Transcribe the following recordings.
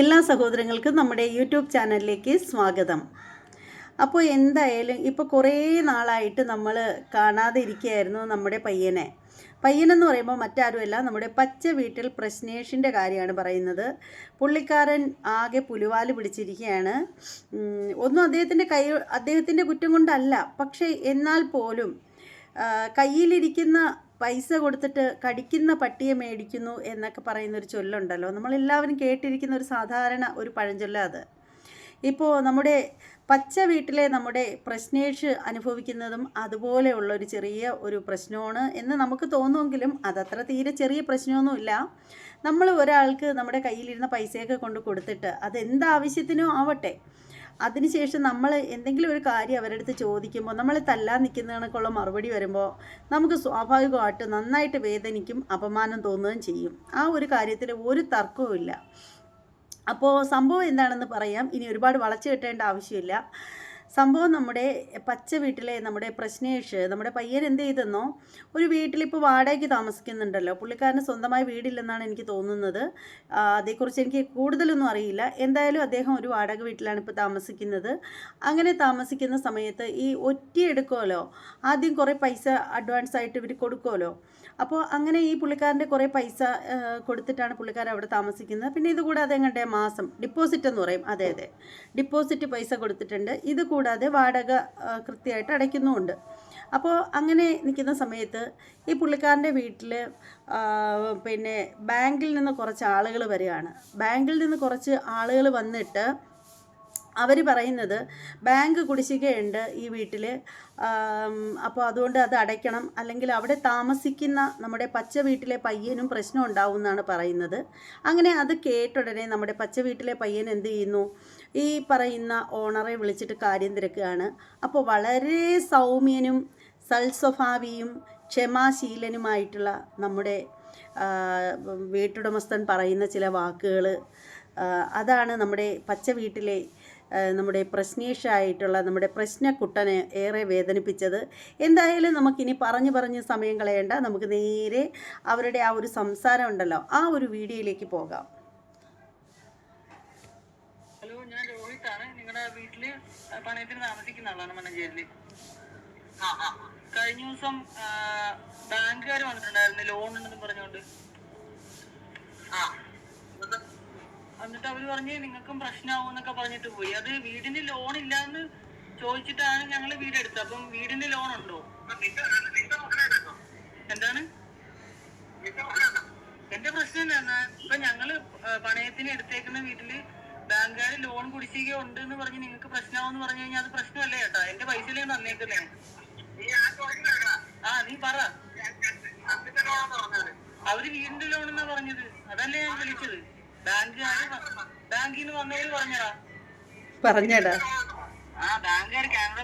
എല്ലാ സഹോദരങ്ങൾക്കും നമ്മുടെ യൂട്യൂബ് ചാനലിലേക്ക് സ്വാഗതം. അപ്പോൾ എന്തായാലും ഇപ്പോൾ കുറേ നാളായിട്ട് നമ്മൾ കാണാതെ ഇരിക്കുകയായിരുന്നു നമ്മുടെ പയ്യനെ. പയ്യനെന്ന് പറയുമ്പോൾ മറ്റാരുമല്ല നമ്മുടെ പച്ച വീട്ടിൽ പ്രശ്നേഷിന്റെ കാര്യമാണ് പറയുന്നത്. പുള്ളിക്കാരൻ ആകെ പുലിവാൽ പിടിച്ചിരിക്കുകയാണ്. ഒന്നും അദ്ദേഹത്തിന്റെ കൈ അദ്ദേഹത്തിന്റെ കുറ്റം കൊണ്ടല്ല. പക്ഷേ എന്നാൽ പോലും കയ്യിലിരിക്കുന്ന പൈസ കൊടുത്തിട്ട് കടിക്കുന്ന പട്ടിയെ മേടിക്കുന്നു എന്നൊക്കെ പറയുന്ന ഒരു ചൊല്ലുണ്ടല്ലോ. നമ്മളെല്ലാവരും കേട്ടിരിക്കുന്ന ഒരു സാധാരണ ഒരു പഴഞ്ചൊല്ല അത്. ഇപ്പോൾ നമ്മുടെ പച്ച വീട്ടിലെ നമ്മുടെ പ്രശ്നേഷ് അനുഭവിക്കുന്നതും അതുപോലെയുള്ള ഒരു ചെറിയ ഒരു പ്രശ്നമാണ് എന്ന് നമുക്ക് തോന്നുമെങ്കിലും അതത്ര തീരെ ചെറിയ പ്രശ്നമൊന്നുമില്ല. നമ്മൾ ഒരാൾക്ക് നമ്മുടെ കയ്യിലിരുന്ന പൈസയൊക്കെ കൊണ്ട് കൊടുത്തിട്ട് അത് എന്താവശ്യത്തിനോ ആവട്ടെ. അതിനുശേഷം നമ്മൾ എന്തെങ്കിലും ഒരു കാര്യം അവരുടെ അടുത്ത് ചോദിക്കുമ്പോൾ നമ്മൾ തല്ലാൻ നിൽക്കുന്നതിനൊക്കെയുള്ള മറുപടി വരുമ്പോൾ നമുക്ക് സ്വാഭാവികമായിട്ട് നന്നായിട്ട് വേദനിക്കും അപമാനം തോന്നുകയും ചെയ്യും. ആ ഒരു കാര്യത്തിൽ ഒരു തർക്കവും അപ്പോൾ സംഭവം എന്താണെന്ന് പറയാം. ഇനി ഒരുപാട് വളച്ചു കെട്ടേണ്ട ആവശ്യമില്ല. സംഭവം നമ്മുടെ പച്ച വീട്ടിലെ നമ്മുടെ പ്രശ്നേഷ് നമ്മുടെ പയ്യൻ എന്ത് ചെയ്തെന്നോ ഒരു വീട്ടിലിപ്പോൾ വാടകയ്ക്ക് താമസിക്കുന്നുണ്ടല്ലോ. പുള്ളിക്കാരന് സ്വന്തമായി വീടില്ലെന്നാണ് എനിക്ക് തോന്നുന്നത്. അതേക്കുറിച്ച് എനിക്ക് കൂടുതലൊന്നും അറിയില്ല. എന്തായാലും അദ്ദേഹം ഒരു വാടക വീട്ടിലാണ് ഇപ്പോൾ താമസിക്കുന്നത്. അങ്ങനെ താമസിക്കുന്ന സമയത്ത് ഈ ഒറ്റയെടുക്കുമല്ലോ ആദ്യം കുറേ പൈസ അഡ്വാൻസ് ആയിട്ട് ഇവർ കൊടുക്കുമല്ലോ അപ്പോൾ അങ്ങനെ ഈ പുള്ളിക്കാരന്റെ കുറേ പൈസ കൊടുത്തിട്ടാണ് പുള്ളിക്കാരൻ അവിടെ താമസിക്കുന്നത്. പിന്നെ ഇതുകൂടാതെ എങ്ങോട്ടെ മാസം ഡിപ്പോസിറ്റ് എന്ന് പറയും. അതെ അതെ. ഡിപ്പോസിറ്റ് പൈസ കൊടുത്തിട്ടുണ്ട്. ഇത് കൂടാതെ വാടക കൃത്യമായിട്ട് അടയ്ക്കുന്നുമുണ്ട്. അപ്പോൾ അങ്ങനെ നിൽക്കുന്ന സമയത്ത് ഈ പുള്ളിക്കാരന്റെ വീട്ടിൽ പിന്നെ ബാങ്കിൽ നിന്ന് കുറച്ച് ആളുകൾ വരികയാണ്. ബാങ്കിൽ നിന്ന് കുറച്ച് ആളുകൾ വന്നിട്ട് അവർ പറയുന്നത് ബാങ്ക് കുടിശ്ശികയുണ്ട് ഈ വീട്ടിൽ അപ്പോൾ അതുകൊണ്ട് അത് അടയ്ക്കണം. അല്ലെങ്കിൽ അവിടെ താമസിക്കുന്ന നമ്മുടെ പച്ച വീട്ടിലെ പയ്യനും പ്രശ്നം ഉണ്ടാവും എന്നാണ് പറയുന്നത്. അങ്ങനെ അത് കേട്ടുടനെ നമ്മുടെ പച്ച വീട്ടിലെ പയ്യൻ എന്ത് ചെയ്യുന്നു? ഈ പറയുന്ന ഓണറെ വിളിച്ചിട്ട് കാര്യം തിരക്കുകയാണ്. അപ്പോൾ വളരെ സൗമ്യനും സൽസ്വഭാവിയും ക്ഷമാശീലനുമായിട്ടുള്ള നമ്മുടെ വീട്ടുടമസ്ഥൻ പറയുന്ന ചില വാക്കുകൾ അതാണ് നമ്മുടെ പച്ച വീട്ടിലെ നമ്മുടെ പ്രശ്നേഷായിട്ടുള്ള നമ്മുടെ പ്രശ്നക്കുട്ടനെ ഏറെ വേദനിപ്പിച്ചത്. എന്തായാലും നമുക്കിനി പറഞ്ഞു പറഞ്ഞ് സമയം കളയേണ്ട. നമുക്ക് നേരെ അവരുടെ ആ ഒരു സംസാരം ഉണ്ടല്ലോ ആ ഒരു വീഡിയോയിലേക്ക് പോകാം ഹലോ ഞാൻ രോഹിത്താണ് നിങ്ങളുടെ വീട്ടിൽ പണയത്തിന് താമസിക്കുന്ന ആളാണ് മണ്ണഞ്ചേരിൽ കഴിഞ്ഞ ദിവസം ബാങ്കുകാർ വന്നിട്ടുണ്ടായിരുന്നു ലോൺ ഉണ്ടെന്ന് പറഞ്ഞുകൊണ്ട് എന്നിട്ട് അവർ പറഞ്ഞ് നിങ്ങൾക്കും പ്രശ്നമാവും എന്നൊക്കെ പറഞ്ഞിട്ട് പോയി. അത് വീടിന് ലോൺ ഇല്ലാന്ന് ചോദിച്ചിട്ടാണ് ഞങ്ങൾ വീട് എടുത്തത്. അപ്പം വീടിന് ലോൺ ഉണ്ടോ? എന്താണ്? എന്റെ പ്രശ്നം എന്താ ഇപ്പൊ ഞങ്ങൾ പണയത്തിന് എടുത്തേക്കുന്ന വീട്ടിൽ ബാങ്കുകാർ ലോൺ കുടിശ്ശിക ഉണ്ട് എന്ന് പറഞ്ഞ് നിങ്ങൾക്ക് പ്രശ്നമാവെന്ന് പറഞ്ഞു കഴിഞ്ഞാൽ അത് പ്രശ്നമല്ലേ ചേട്ടാ? എന്റെ പൈസയിലേ തന്നേക്കുന്നേ? ആ നീ പറ. അവർ വീടിന്റെ ലോൺ എന്നാ പറഞ്ഞത്? അതല്ലേ ഞാൻ വിളിച്ചത്. ബാങ്കുകാര് ബാങ്കിൽ നിന്ന് വന്നവര് പറഞ്ഞടാ പറഞ്ഞടാ. ആ ബാങ്കുകാർ കാനഡ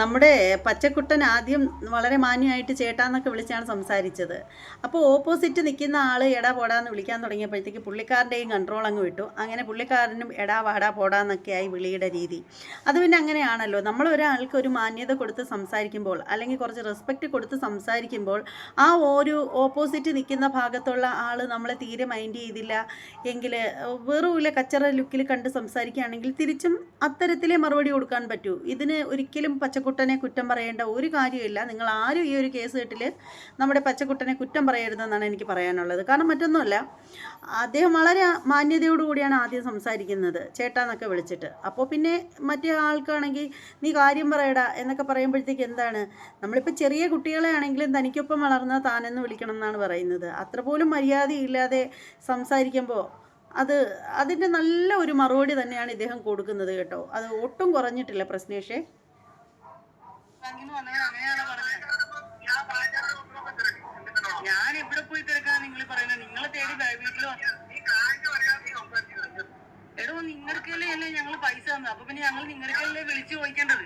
നമ്മുടെ പച്ചക്കുട്ടൻ ആദ്യം വളരെ മാന്യമായിട്ട് ചേട്ടാന്നൊക്കെ വിളിച്ചാണ് സംസാരിച്ചത്. അപ്പോൾ ഓപ്പോസിറ്റ് നിൽക്കുന്ന ആൾ എടാ പോടാന്ന് വിളിക്കാൻ തുടങ്ങിയപ്പോഴത്തേക്ക് പുള്ളിക്കാരന്റെയും കൺട്രോൾ അങ്ങ് വിട്ടു. അങ്ങനെ പുള്ളിക്കാരനും എടാ വാടാ പോടാന്നൊക്കെ ആയി വിളിയുടെ രീതി. അത് പിന്നെ അങ്ങനെയാണല്ലോ. നമ്മൾ ഒരാൾക്ക് ഒരു മാന്യത കൊടുത്ത് സംസാരിക്കുമ്പോൾ അല്ലെങ്കിൽ കുറച്ച് റെസ്പെക്റ്റ് കൊടുത്ത് സംസാരിക്കുമ്പോൾ ആ ഒരു ഓപ്പോസിറ്റ് നിൽക്കുന്ന ഭാഗത്തുള്ള ആൾ നമ്മളെ തീരെ മൈൻഡ് ചെയ്തില്ല. എങ്കിൽ വെറുമില്ല കച്ചറ ലുക്കിൽ കണ്ട് സംസാരിക്കുകയാണെങ്കിൽ തിരിച്ചും അത്തരത്തിലേ മറുപടി കൊടുക്കാൻ പറ്റൂ. ഇതിന് ഒരിക്കലും പച്ചക്കുട്ടനെ കുറ്റം പറയേണ്ട ഒരു കാര്യമില്ല നിങ്ങൾ ആരും ഈ ഒരു കേസ് കെട്ടിൽ നമ്മുടെ പച്ചക്കുട്ടനെ കുറ്റം പറയരുതെന്നാണ് എനിക്ക് പറയാനുള്ളത്. കാരണം മറ്റൊന്നുമല്ല അദ്ദേഹം വളരെ മാന്യതയോടുകൂടിയാണ് ആദ്യം സംസാരിക്കുന്നത് ചേട്ടാന്നൊക്കെ വിളിച്ചിട്ട്. അപ്പോൾ പിന്നെ മറ്റേ ആൾക്കാണെങ്കിൽ നീ കാര്യം പറയടാ എന്നൊക്കെ പറയുമ്പോഴത്തേക്ക് എന്താണ്? നമ്മളിപ്പോൾ ചെറിയ കുട്ടികളെ ആണെങ്കിലും തനിക്കൊപ്പം വളർന്ന താനെന്ന് വിളിക്കണം എന്നാണ് പറയുന്നത്. അത്ര പോലും മര്യാദയില്ലാതെ സംസാരിക്കുമ്പോൾ അത് അതിന്റെ നല്ല ഒരു മറുപടി തന്നെയാണ് ഇദ്ദേഹം കൊടുക്കുന്നത് കേട്ടോ. അത് ഒട്ടും കുറഞ്ഞിട്ടില്ല പ്രശ്നേഷേ ബാങ്കിൽ നിന്ന് വന്നവർ അങ്ങനെയാണ് പറഞ്ഞത് ഞാൻ എവിടെ പോയി തിരക്കാൻ നിങ്ങൾ പറയുന്നത്. നിങ്ങളെ തേടി വന്നു. എടോ നിങ്ങൾക്കല്ലേ അല്ലേ ഞങ്ങൾ പൈസ തന്നത്? അപ്പൊ പിന്നെ ഞങ്ങൾ നിങ്ങൾക്കല്ലേ വിളിച്ചു ചോദിക്കേണ്ടത്?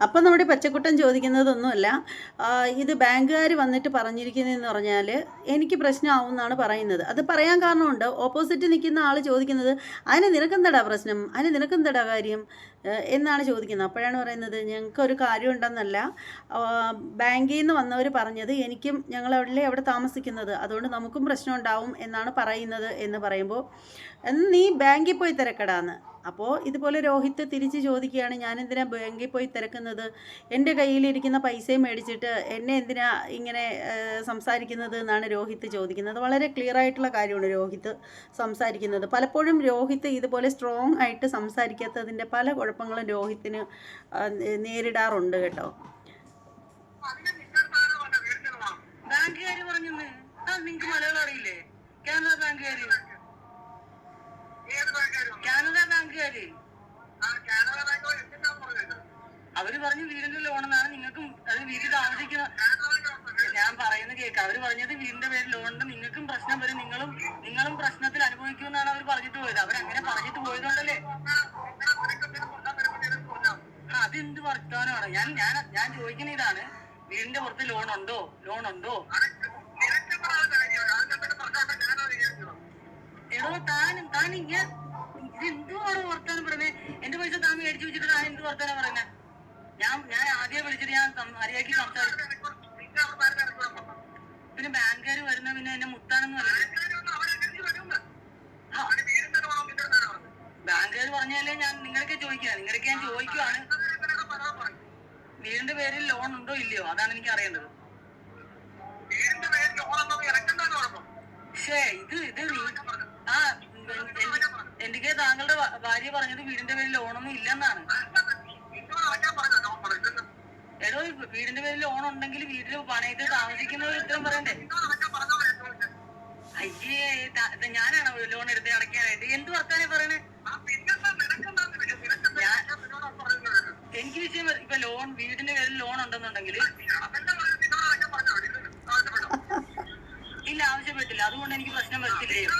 അപ്പം നമ്മുടെ പച്ചക്കുട്ടൻ ചോദിക്കുന്നതൊന്നുമല്ല. ഇത് ബാങ്കുകാർ വന്നിട്ട് പറഞ്ഞിരിക്കുന്നതെന്ന് പറഞ്ഞാൽ എനിക്ക് പ്രശ്നമാവും എന്നാണ് പറയുന്നത്. അത് പറയാൻ കാരണമുണ്ട്. ഓപ്പോസിറ്റ് നിൽക്കുന്ന ആൾ ചോദിക്കുന്നത് അതിന് നിനക്കെന്തടാ പ്രശ്നം? അതിന് നിനക്കെന്തടാ കാര്യം? എന്നാണ് ചോദിക്കുന്നത്. അപ്പോഴാണ് പറയുന്നത് ഞങ്ങൾക്കൊരു കാര്യം ഉണ്ടെന്നല്ല ബാങ്കിൽ നിന്ന് വന്നവർ പറഞ്ഞത് എനിക്കും ഞങ്ങളവിടെ അവിടെ താമസിക്കുന്നത്. അതുകൊണ്ട് നമുക്കും പ്രശ്നം ഉണ്ടാവും എന്നാണ് പറയുന്നത് എന്ന് പറയുമ്പോൾ "എന്ന് നീ ബാങ്കിൽ പോയി തിരക്കടാന്ന്. അപ്പോൾ ഇതുപോലെ രോഹിത്ത് തിരിച്ച് ചോദിക്കുകയാണ് ഞാൻ എന്തിനാ ബാങ്കിൽ പോയി തിരക്കുന്നത്? എന്റെ കയ്യിലിരിക്കുന്ന പൈസയും മേടിച്ചിട്ട് എന്നെ എന്തിനാ ഇങ്ങനെ സംസാരിക്കുന്നത്? എന്നാണ് രോഹിത്ത് ചോദിക്കുന്നത്. വളരെ ക്ലിയർ ആയിട്ടുള്ള കാര്യമാണ് രോഹിത്ത് സംസാരിക്കുന്നത്. പലപ്പോഴും രോഹിത്ത് ഇതുപോലെ സ്ട്രോങ് ആയിട്ട് സംസാരിക്കാത്തതിന്റെ പല കുഴപ്പങ്ങളും രോഹിത്തിന് നേരിടാറുണ്ട് കേട്ടോ. ബാങ്കുകാർ പറഞ്ഞു നിങ്ങൾക്ക് മലയാളം അറിയില്ലേ? കാനറ ബാങ്കുകാര്. കാനറ ബാങ്കുകാര് അവർ പറഞ്ഞു വീടിന്റെ ലോൺ എന്നാണ് നിങ്ങൾക്കും അത് വീട്ടിൽ താമസിക്കുന്ന ഞാൻ പറയുന്നത് കേക്ക്. അവർ പറഞ്ഞത് വീടിന്റെ പേര് ലോണിന്റെ നിങ്ങൾക്കും പ്രശ്നം വരും. നിങ്ങളും നിങ്ങളും പ്രശ്നത്തിൽ അനുഭവിക്കുമെന്നാണ് അവർ പറഞ്ഞിട്ട് പോയത്. അവരങ്ങനെ പറഞ്ഞിട്ട് പോയതുകൊണ്ടല്ലേ? അതെന്ത് വർത്തമാനമാണ്? ഞാൻ ഞാൻ ഞാൻ ചോദിക്കുന്ന ഇതാണ്. വീടിന്റെ പുറത്ത് ലോൺ ഉണ്ടോ ലോൺ ഉണ്ടോ എടോ താൻ താൻ ഇങ്ങനെ ഇത് എന്തുവാണോ വർത്താനം പറയുന്നത് എന്റെ പൈസ താൻ മേടിച്ചു വെച്ചിട്ട് താൻ എന്ത് വർത്താനം പറയുന്നത് ഞാൻ ഞാൻ ആദ്യം വിളിച്ചിട്ട് ഞാൻ അറിയാക്കി സംസാരിച്ചു. പിന്നെ ബാങ്കുകാർ വരുന്ന പിന്നെ എന്നെ മുത്താനെന്ന് പറയുന്നത് ബാങ്കുകാർ പറഞ്ഞാലേ ഞാൻ നിങ്ങളൊക്കെ ചോദിക്കുക നിങ്ങളൊക്കെ ഞാൻ ചോദിക്കുവാണ്. വീടിന്റെ പേരിൽ ലോൺ ഉണ്ടോ ഇല്ലയോ? അതാണ് എനിക്ക് അറിയേണ്ടത്. പക്ഷേ ഇത് ഇത് എനിക്ക് താങ്കളുടെ ഭാര്യ പറഞ്ഞത് വീടിന്റെ പേരിൽ ലോണൊന്നും ഇല്ലെന്നാണ്. എടോ വീടിന്റെ പേരിൽ ലോൺ ഉണ്ടെങ്കിൽ വീട്ടിൽ പണയത്തിൽ താമസിക്കുന്നവർ ഉത്തരം പറയണ്ടേ? അയ്യേ ഞാനാണോ ലോൺ എടുത്ത് അടയ്ക്കാനായിട്ട്? എന്ത് വർത്താനേ പറയണേ? എനിക്ക് വിഷയം ഇപ്പൊ ലോൺ വീടിന്റെ പേരിൽ ലോൺ ഉണ്ടെന്നുണ്ടെങ്കിൽ ഇല്ല ആവശ്യപ്പെട്ടില്ല. അതുകൊണ്ട് എനിക്ക് പ്രശ്നം വരത്തില്ലയോ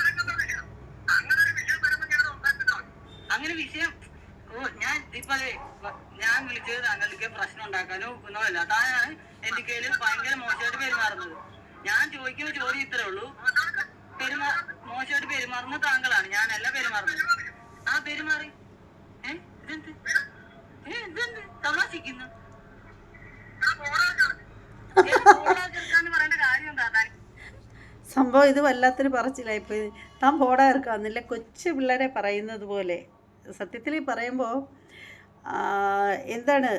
അങ്ങനെ വിഷയം. ഓ ഞാൻ ഇപ്പൊ ഞാൻ വിളിച്ചത് താങ്കൾക്ക് പ്രശ്നം ഉണ്ടാക്കാനോ ഒന്നുമല്ല താനാണ് എന്റെ കയ്യിൽ ഭയങ്കര മോശമായിട്ട് പെരുമാറുന്നത്. ഞാൻ ചോദിക്കുന്ന ചോദ്യം ഇത്രേ ഉള്ളൂ. പെരുമാ മോശമായിട്ട് പെരുമാറുന്ന താങ്കളാണ്. ഞാനല്ല പെരുമാറുന്നത്. ആ പെരുമാറി. തമാശിക്കുന്നു. സംഭവം ഇത് വല്ലാത്തൊരു പറച്ചിലായിപ്പോയി. താൻ പോടാ ഇറക്കാന്നില്ല കൊച്ചു പിള്ളേരെ പറയുന്നത് പോലെ. സത്യത്തിൽ പറയുമ്പോൾ എന്താണ്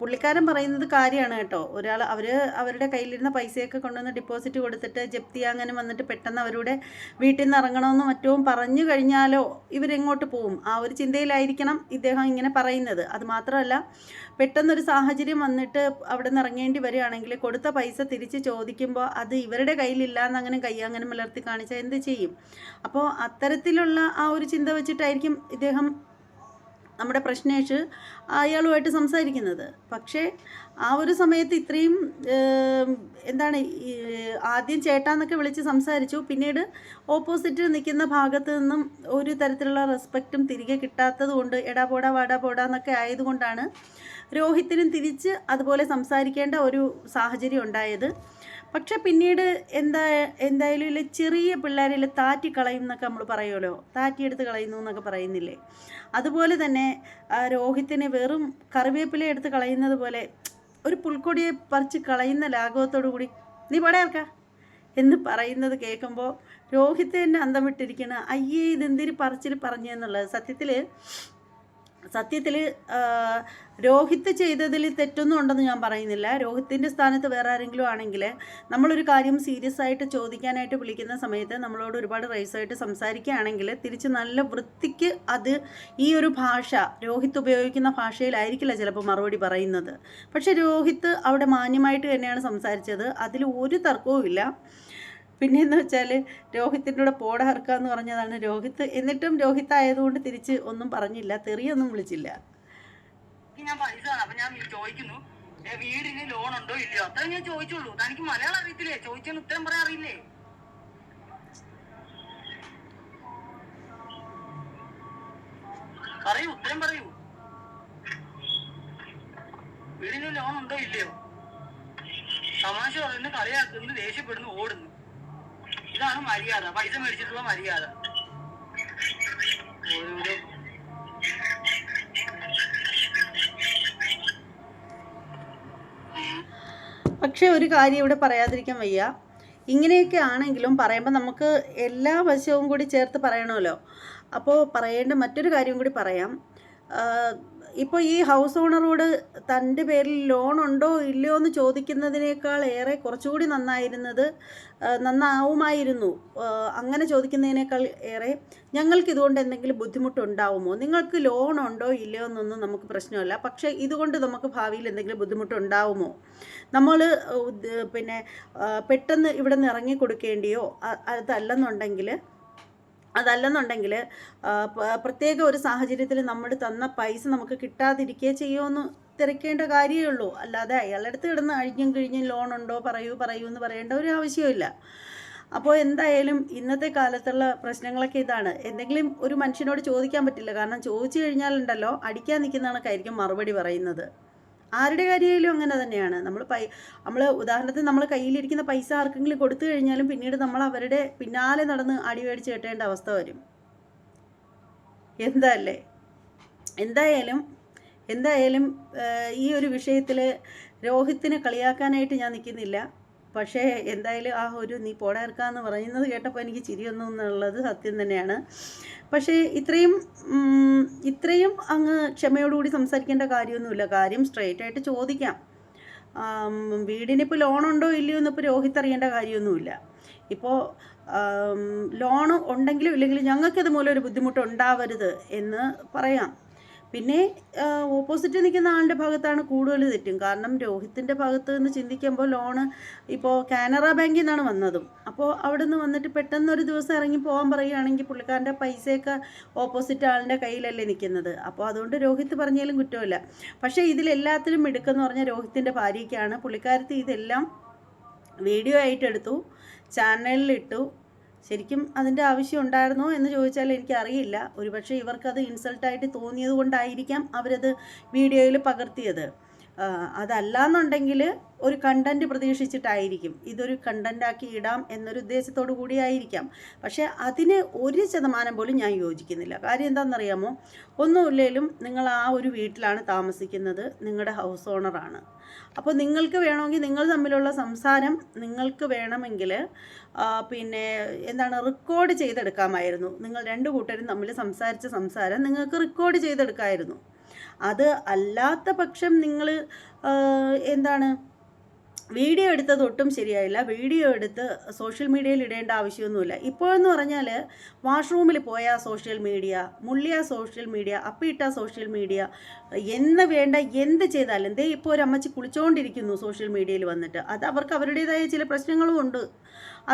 പുള്ളിക്കാരൻ പറയുന്നത് കാര്യമാണ് കേട്ടോ. ഒരാൾ അവർ അവരുടെ കയ്യിലിരുന്ന പൈസയൊക്കെ കൊണ്ടുവന്ന് ഡിപ്പോസിറ്റ് കൊടുത്തിട്ട് ജപ്തി അങ്ങനെ വന്നിട്ട് പെട്ടെന്ന് അവരുടെ വീട്ടിൽ നിന്ന് ഇറങ്ങണമെന്ന് മറ്റും പറഞ്ഞു കഴിഞ്ഞാലോ ഇവരെങ്ങോട്ട് പോവും? ആ ഒരു ചിന്തയിലായിരിക്കണം ഇദ്ദേഹം ഇങ്ങനെ പറയുന്നത്. അത് മാത്രമല്ല പെട്ടെന്നൊരു സാഹചര്യം വന്നിട്ട് അവിടെ നിന്ന് ഇറങ്ങേണ്ടി വരികയാണെങ്കിൽ കൊടുത്ത പൈസ തിരിച്ച് ചോദിക്കുമ്പോൾ അത് ഇവരുടെ കയ്യിലില്ല എന്നങ്ങനെ കൈ അങ്ങനെ മലർത്തി കാണിച്ചാൽ എന്ത് ചെയ്യും? അപ്പോൾ അത്തരത്തിലുള്ള ആ ഒരു ചിന്ത വെച്ചിട്ടായിരിക്കും ഇദ്ദേഹം നമ്മുടെ പ്രശ്നേഷ് അയാളുമായിട്ട് സംസാരിക്കുന്നത്. പക്ഷേ ആ ഒരു സമയത്ത് ഇത്രയും എന്താണ് ആദ്യം ചേട്ടാന്നൊക്കെ വിളിച്ച് സംസാരിച്ചു. പിന്നീട് ഓപ്പോസിറ്റ് നിൽക്കുന്ന ഭാഗത്ത് നിന്നും ഒരു തരത്തിലുള്ള റെസ്പെക്റ്റും തിരികെ കിട്ടാത്തത് കൊണ്ട് എടാ പോടാ വാടാ പോടാ എന്നൊക്കെ ആയതുകൊണ്ടാണ് രോഹിത്തിനും തിരിച്ച് അതുപോലെ സംസാരിക്കേണ്ട ഒരു സാഹചര്യം ഉണ്ടായത്. പക്ഷെ പിന്നീട് എന്താ എന്തായാലും ഇല്ല ചെറിയ പിള്ളേരിൽ താറ്റി കളയും എന്നൊക്കെ നമ്മൾ പറയുമല്ലോ. താറ്റിയെടുത്ത് കളയുന്നു എന്നൊക്കെ പറയുന്നില്ലേ. അതുപോലെ തന്നെ രോഹിത്തിനെ വെറും കറിവേപ്പില എടുത്ത് കളയുന്നത് പോലെ ഒരു പുൽക്കൊടിയെ പറിച്ച് കളയുന്ന ലാഘവത്തോടു കൂടി നീ പടയാർക്ക എന്ന് പറയുന്നത് കേൾക്കുമ്പോൾ രോഹിത്ത് തന്നെ അന്തം വിട്ടിരിക്കണ. അയ്യേ ഇതെന്തിരി പറച്ചിൽ പറഞ്ഞു എന്നുള്ളത് സത്യത്തിൽ സത്യത്തിൽ രോഹിത് ചെയ്തതിൽ തെറ്റൊന്നും ഉണ്ടെന്ന് ഞാൻ പറയുന്നില്ല. രോഹിത്തിന്റെ സ്ഥാനത്ത് വേറെ ആരെങ്കിലും ആണെങ്കിൽ നമ്മളൊരു കാര്യം സീരിയസ് ആയിട്ട് ചോദിക്കാനായിട്ട് വിളിക്കുന്ന സമയത്ത് നമ്മളോട് ഒരുപാട് റൈസായിട്ട് സംസാരിക്കുകയാണെങ്കിൽ തിരിച്ച് നല്ല വൃത്തിക്ക് അത് ഈ ഒരു ഭാഷ രോഹിത് ഉപയോഗിക്കുന്ന ഭാഷയിലായിരിക്കില്ല ചിലപ്പോൾ മറുപടി പറയുന്നത്. പക്ഷേ രോഹിത് അവിടെ മാന്യമായിട്ട് തന്നെയാണ് സംസാരിച്ചത്. അതിൽ ഒരു തർക്കവും ഇല്ല പിന്നെയെന്ന് വെച്ചാൽ രോഹിത്തിന്റെ കൂടെ പോട ഹർക്ക എന്ന് പറഞ്ഞതാണ് രോഹിത്ത്. എന്നിട്ടും രോഹിത്ത് ആയതുകൊണ്ട് തിരിച്ച് ഒന്നും പറഞ്ഞില്ല തെറിയൊന്നും വിളിച്ചില്ല. ഞാൻ ഞാൻ ചോദിക്കുന്നു വീടിന് ലോൺ ഉണ്ടോ ഞാൻ ഉത്തരം ഉത്തരം പറയൂ. ലോൺ ഉണ്ടോ ഇല്ലയോ? തമാശ പറയുന്നു കളിയാക്കുന്നു ദേഷ്യപ്പെടുന്നു ഓടുന്നു. ഇതാണ് മര്യാദ. പൈസ മേടിച്ചിട്ടുള്ള മര്യാദ. പക്ഷേ ഒരു കാര്യം ഇവിടെ പറയാതിരിക്കാൻ വയ്യ. ഇങ്ങനെയൊക്കെ ആണെങ്കിലും പറയുമ്പോൾ നമുക്ക് എല്ലാ വശവും കൂടി ചേർത്ത് പറയണമല്ലോ. അപ്പോൾ പറയേണ്ട മറ്റൊരു കാര്യം കൂടി പറയാം. ഇപ്പോൾ ഈ ഹൗസ് ഓണറോട് തന്റെ പേരിൽ ലോൺ ഉണ്ടോ ഇല്ലയോ എന്ന് ചോദിക്കുന്നതിനേക്കാൾ ഏറെ കുറച്ചുകൂടി നന്നായിരുന്നത് നന്നാവുമായിരുന്നു. അങ്ങനെ ചോദിക്കുന്നതിനേക്കാൾ ഏറെ ഞങ്ങൾക്ക് ഇതുകൊണ്ട് എന്തെങ്കിലും ബുദ്ധിമുട്ടുണ്ടാവുമോ? നിങ്ങൾക്ക് ലോൺ ഉണ്ടോ ഇല്ലയോ എന്നൊന്നും നമുക്ക് പ്രശ്നമല്ല. പക്ഷേ ഇതുകൊണ്ട് നമുക്ക് ഭാവിയിൽ എന്തെങ്കിലും ബുദ്ധിമുട്ടുണ്ടാവുമോ? നമ്മൾ പിന്നെ പെട്ടെന്ന് ഇവിടെ നിന്ന് ഇറങ്ങി കൊടുക്കേണ്ടിയോ അതല്ലെന്നുണ്ടെങ്കിൽ അതല്ലെന്നുണ്ടെങ്കിൽ പ്രത്യേക ഒരു സാഹചര്യത്തിൽ നമ്മൾ തന്ന പൈസ നമുക്ക് കിട്ടാതിരിക്കുകയോ ചെയ്യുമെന്ന് തിരക്കേണ്ട കാര്യമേ ഉള്ളൂ. അല്ലാതെ അയാളുടെ അടുത്ത് കിടന്ന് അഴിഞ്ഞും കിഴിഞ്ഞും ലോൺ ഉണ്ടോ പറയൂ പറയൂ എന്ന് പറയേണ്ട ഒരു ആവശ്യമില്ല അപ്പോൾ എന്തായാലും ഇന്നത്തെ കാലത്തുള്ള പ്രശ്നങ്ങളൊക്കെ ഇതാണ്. എന്തെങ്കിലും ഒരു മനുഷ്യനോട് ചോദിക്കാൻ പറ്റില്ല. കാരണം ചോദിച്ചു കഴിഞ്ഞാലുണ്ടല്ലോ അടിക്കാൻ നിൽക്കുന്ന കണക്കായിരിക്കും മറുപടി പറയുന്നത്. ആരുടെ കാര്യമായാലും അങ്ങനെ തന്നെയാണ്. നമ്മൾ പൈ നമ്മൾ ഉദാഹരണത്തിന് നമ്മൾ കയ്യിലിരിക്കുന്ന പൈസ ആർക്കെങ്കിലും കൊടുത്തു കഴിഞ്ഞാലും പിന്നീട് നമ്മൾ അവരുടെ പിന്നാലെ നടന്ന് അടി മേടിച്ച് കെട്ടേണ്ട അവസ്ഥ വരും. എന്താല്ലേ? എന്തായാലും എന്തായാലും ഈ ഒരു വിഷയത്തിൽ രോഹിത്തിനെ കളിയാക്കാനായിട്ട് ഞാൻ നിൽക്കുന്നില്ല പക്ഷേ എന്തായാലും ആ ഒരു നീ പോടാർക്കാന്ന് പറയുന്നത് കേട്ടപ്പോൾ എനിക്ക് ചിരിയൊന്നും എന്നുള്ളത് സത്യം തന്നെയാണ്. പക്ഷേ ഇത്രയും ഇത്രയും അങ്ങ് ക്ഷമയോടുകൂടി സംസാരിക്കേണ്ട കാര്യമൊന്നുമില്ല. കാര്യം സ്ട്രെയിറ്റ് ആയിട്ട് ചോദിക്കാം. വീടിനിപ്പോൾ ലോണുണ്ടോ ഇല്ലയോ എന്നിപ്പോൾ രോഹിത് അറിയേണ്ട കാര്യമൊന്നുമില്ല. ഇപ്പോൾ ലോൺ ഉണ്ടെങ്കിലും ഇല്ലെങ്കിലും ഞങ്ങൾക്ക് മൂലം ഒരു ബുദ്ധിമുട്ട് ഉണ്ടാവരുത് എന്ന് പറയാം. പിന്നെ ഓപ്പോസിറ്റ് നിൽക്കുന്ന ആളുടെ ഭാഗത്താണ് കൂടുതൽ തെറ്റും. കാരണം രോഹിത്തിന്റെ ഭാഗത്ത് നിന്ന് ചിന്തിക്കുമ്പോൾ ലോണ് ഇപ്പോൾ കാനറ ബാങ്കിൽ നിന്നാണ് വന്നതും. അപ്പോൾ അവിടെ നിന്ന് വന്നിട്ട് പെട്ടെന്ന് ഒരു ദിവസം ഇറങ്ങി പോകാൻ പറയുകയാണെങ്കിൽ പുള്ളിക്കാരന്റെ പൈസയൊക്കെ ഓപ്പോസിറ്റ് ആളിന്റെ കയ്യിലല്ലേ നിൽക്കുന്നത് അപ്പോൾ അതുകൊണ്ട് രോഹിത്ത് പറഞ്ഞാലും കുറ്റമില്ല പക്ഷേ ഇതിലെല്ലാത്തിലും മിടുക്കെന്ന് പറഞ്ഞാൽ രോഹിത്തിന്റെ ഭാര്യയ്ക്കാണ് പുള്ളിക്കാരത്തി ഇതെല്ലാം വീഡിയോ ആയിട്ടെടുത്തു ചാനലിലിട്ടു ശരിക്കും അതിന്റെ ആവശ്യം ഉണ്ടായിരുന്നോ എന്ന് ചോദിച്ചാൽ എനിക്കറിയില്ല. ഒരുപക്ഷെ ഇവർക്കത് ഇൻസൾട്ടായിട്ട് തോന്നിയത് കൊണ്ടായിരിക്കാം അവരത് വീഡിയോയിൽ പകർത്തിയത്. അതല്ല അതല്ലാന്നുണ്ടെങ്കിൽ ഒരു കണ്ടന്റ് പ്രതീക്ഷിച്ചിട്ടായിരിക്കും. ഇതൊരു കണ്ടന്റാക്കി ഇടാം എന്നൊരു ഉദ്ദേശത്തോടു കൂടിയായിരിക്കാം പക്ഷേ അതിന് ഒരു ശതമാനം പോലും ഞാൻ യോജിക്കുന്നില്ല. കാര്യം എന്താണെന്നറിയാമോ? ഒന്നുമില്ലേലും നിങ്ങൾ ആ ഒരു വീട്ടിലാണ് താമസിക്കുന്നത്. നിങ്ങളുടെ ഹൗസ് ഓണറാണ്. അപ്പോൾ നിങ്ങൾക്ക് വേണമെങ്കിൽ നിങ്ങൾ തമ്മിലുള്ള സംസാരം നിങ്ങൾക്ക് വേണമെങ്കിൽ പിന്നെ എന്താണ് റെക്കോർഡ് ചെയ്തെടുക്കാമായിരുന്നു. നിങ്ങൾ രണ്ട് കൂട്ടരും തമ്മിൽ സംസാരിച്ച സംസാരം നിങ്ങൾക്ക് റെക്കോർഡ് ചെയ്തെടുക്കാമായിരുന്നു അത് അല്ലാത്ത പക്ഷം നിങ്ങൾ എന്താണ് വീഡിയോ എടുത്തത് ഒട്ടും ശരിയായില്ല. വീഡിയോ എടുത്ത് സോഷ്യൽ മീഡിയയിൽ ഇടേണ്ട ആവശ്യമൊന്നുമില്ല. ഇപ്പോഴെന്ന് പറഞ്ഞാൽ വാഷ്റൂമിൽ പോയ സോഷ്യൽ മീഡിയ മുള്ളിയ സോഷ്യൽ മീഡിയ അപ്പിയിട്ട സോഷ്യൽ മീഡിയ എന്ന് വേണ്ട എന്ത് ചെയ്താലും ദേ ഇപ്പോൾ ഒരു അമ്മച്ചി കുളിച്ചുകൊണ്ടിരിക്കുന്നു സോഷ്യൽ മീഡിയയിൽ വന്നിട്ട്. അത് അവർക്ക് അവരുടേതായ ചില പ്രശ്നങ്ങളും ഉണ്ട്.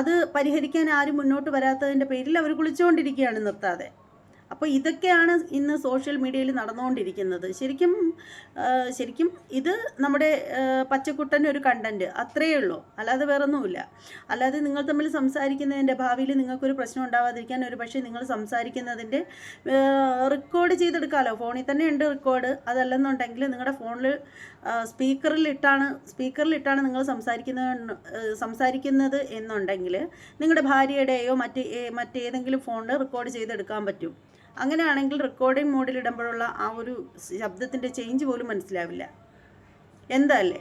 അത് പരിഹരിക്കാൻ ആരും മുന്നോട്ട് വരാത്തതിന്റെ പേരിൽ അവർ കുളിച്ചുകൊണ്ടിരിക്കുകയാണ് നിർത്താതെ. അപ്പോൾ ഇതൊക്കെയാണ് ഇന്ന് സോഷ്യൽ മീഡിയയിൽ നടന്നുകൊണ്ടിരിക്കുന്നത്. ശരിക്കും ശരിക്കും ഇത് നമ്മുടെ പച്ചക്കുട്ടന്റെ ഒരു കണ്ടന്റ് അത്രയേ ഉള്ളൂ. അല്ലാതെ വേറൊന്നുമില്ല. അല്ലാതെ നിങ്ങൾ തമ്മിൽ സംസാരിക്കുന്നതിന്റെ ഭാവിയിൽ നിങ്ങൾക്കൊരു പ്രശ്നം ഉണ്ടാവാതിരിക്കാൻ ഒരു പക്ഷേ നിങ്ങൾ സംസാരിക്കുന്നതിന്റെ റെക്കോർഡ് ചെയ്തെടുക്കാമല്ലോ ഫോണിൽ തന്നെ ഉണ്ട് റെക്കോർഡ് അതല്ലെന്നുണ്ടെങ്കിൽ നിങ്ങളുടെ ഫോണിൽ സ്പീക്കറിലിട്ടാണ് സ്പീക്കറിലിട്ടാണ് നിങ്ങൾ സംസാരിക്കുന്ന സംസാരിക്കുന്നത് എന്നുണ്ടെങ്കിൽ നിങ്ങളുടെ ഭാര്യയുടെയോ മറ്റ് മറ്റേതെങ്കിലും ഫോണിൽ റെക്കോർഡ് ചെയ്തെടുക്കാൻ പറ്റും. അങ്ങനെയാണെങ്കിൽ റെക്കോർഡിംഗ് മോഡിൽ മോഡിലിടുമ്പോഴുള്ള ആ ഒരു ശബ്ദത്തിന്റെ ചേഞ്ച് പോലും മനസ്സിലാവില്ല. എന്താല്ലേ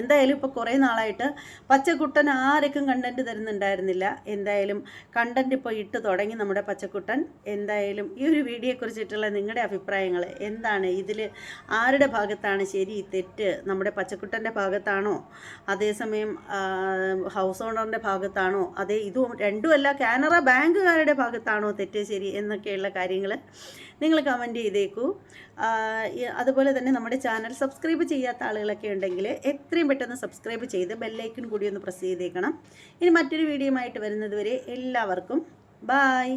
എന്തായാലും ഇപ്പോൾ കുറേ നാളായിട്ട് പച്ചക്കുട്ടൻ ആരൊക്കെ കണ്ടന്റ് തരുന്നുണ്ടായിരുന്നില്ല. എന്തായാലും കണ്ടന്റ് ഇപ്പോൾ ഇട്ട് തുടങ്ങി നമ്മുടെ പച്ചക്കുട്ടൻ. എന്തായാലും ഈ ഒരു വീഡിയോയെക്കുറിച്ചിട്ടുള്ള നിങ്ങളുടെ അഭിപ്രായങ്ങൾ എന്താണ്? ഇതിൽ ആരുടെ ഭാഗത്താണ് ശരി തെറ്റ്? നമ്മുടെ പച്ചക്കുട്ടന്റെ ഭാഗത്താണോ? അതേസമയം ഹൗസ് ഓണറിന്റെ ഭാഗത്താണോ? അതേ ഇതും രണ്ടുമല്ല കാനറ ബാങ്കുകാരുടെ ഭാഗത്താണോ തെറ്റ് ശരി എന്നൊക്കെയുള്ള കാര്യങ്ങൾ നിങ്ങൾ കമന്റ് ചെയ്തേക്കൂ. അതുപോലെ തന്നെ നമ്മുടെ ചാനൽ സബ്സ്ക്രൈബ് ചെയ്യാത്ത ആളുകളൊക്കെ ഉണ്ടെങ്കിൽ എത്രയും പെട്ടെന്ന് സബ്സ്ക്രൈബ് ചെയ്ത് ബെല്ലൈക്കൺ കൂടി ഒന്ന് പ്രസ് ചെയ്തേക്കണം. ഇനി മറ്റൊരു വീഡിയോ ആയിട്ട് വരുന്നതുവരെ എല്ലാവർക്കും ബായ്